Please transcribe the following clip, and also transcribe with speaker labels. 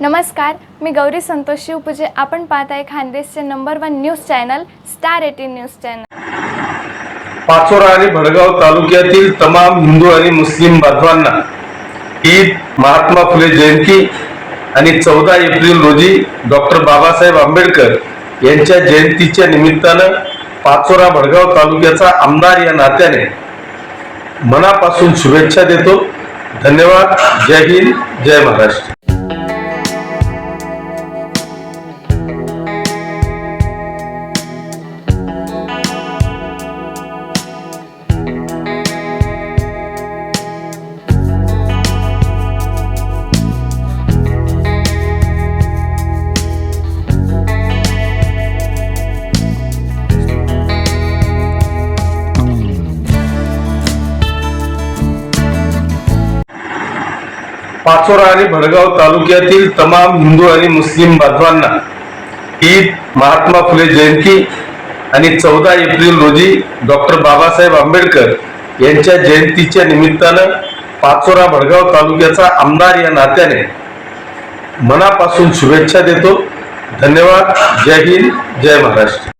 Speaker 1: नमस्कार मी गौरी संतोष शिवपूजे. आपण पाहत आहे खानदेशचे number one news channel star eighteen news channel
Speaker 2: Pachora आणि भडगाव तालुक्यातील तमाम हिंदू आणि मुस्लिम बांधवांना ईद महात्मा फुले जयंती आणि चौदा एप्रिल रोजी डॉक्टर बाबासाहेब आंबेडकर यांच्या जयंतीच्या निमित्तानं पाचोरा भडगाव तालुक्याचा आमदार या नात्याने मनापासून शुभेच्छा देतो. धन्यवाद. जय हिंद. जय महाराष्ट्र. पाचोरा आणि भडगाव तालुक्यातील तमाम हिंदू आणि मुस्लिम बांधवांना ईद महात्मा फुले जयंती आणि चौदा एप्रिल रोजी डॉक्टर बाबासाहेब आंबेडकर यांच्या जयंतीच्या निमित्तानं पाचोरा भडगाव तालुक्याचा आमदार या नात्याने मनापासून शुभेच्छा देतो. धन्यवाद. जय हिंद. जय महाराष्ट्र.